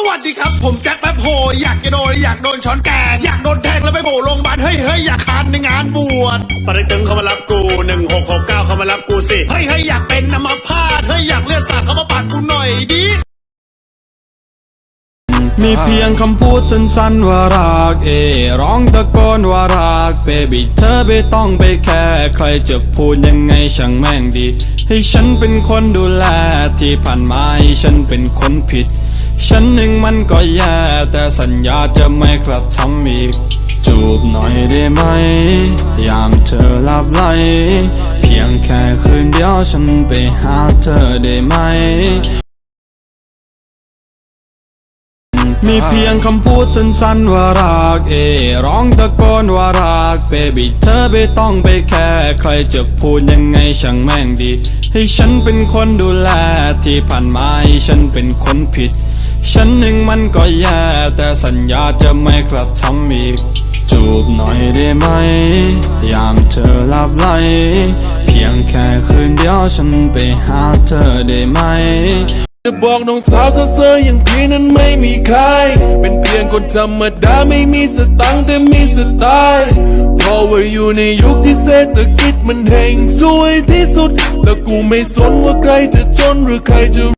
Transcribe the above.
สวัสดีครับ ผมแจ็คแป๊บโฮอยากจะโดนอยากโดนช้อนแกงอยากโดนแทงแล้วไปโผล่โรงพยาบาลเฮ้ยเฮ้ยอยากคานในงานบวชปริตึงเขามารับกูหนึ่งหกหกเก้าเขามารับกูสิเฮ้ยเฮ้ยอยากเป็นนมาพาดเฮ้ยอยากเลือดสาดเขามาปาดกูหน่อยดิมีเพียงคำพูดสั้นๆว่ารักเอ ร้องตะโกนว่ารักเบบี้เธอไม่ต้องไปแคร์ใครจะพูดยังไงช่างแม่งดี ให้ฉันเป็นคนดูแลที่ผ่านมาให้ฉันเป็นคนผิด ฉันหนึ่งมันก็แย่ แต่สัญญาจะไม่กระทำอีก จูบหน่อยได้ไหม ยามเธอหลับไหล เพียงแค่คืนเดียวฉันไปหาเธอได้ไหม มีเพียงคำพูดสั้นๆว่ารักเอ ร้องตะโกนว่ารักเบบี้เธอไม่ต้องไปแคร์ใครจะพูดยังไงช่างแม่งดี ให้ฉันเป็นคนดูแลที่ผ่านมาให้ฉันเป็นคนผิด ฉันหนึ่งมันก็แย่ แต่สัญญาจะไม่กระทำอีก จูบหน่อยได้ไหม ยามเธอหลับไหล เพียงแค่คืนเดียวฉันไปหาเธอได้ไหม จะบอกน้องสาวเซ่อๆอย่างพี่นั้นไม่มีใคร เป็นเพียงคนธรรมดาไม่มีสตังค์แต่มีสไตล์เพราะว่าอยู่ในยุคที่เศรษฐกิจมันเฮงซวยที่สุด แล้วกูไม่สนว่าใครจะจนหรือใครจะ